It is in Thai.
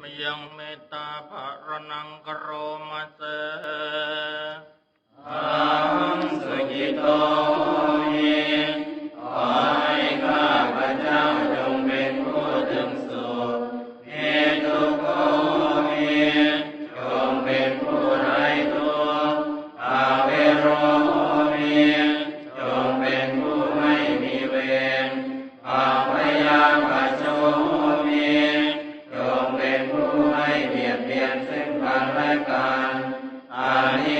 มยังเมตตาภารนังกโรมาเส ซึ่งกันและกันอานิ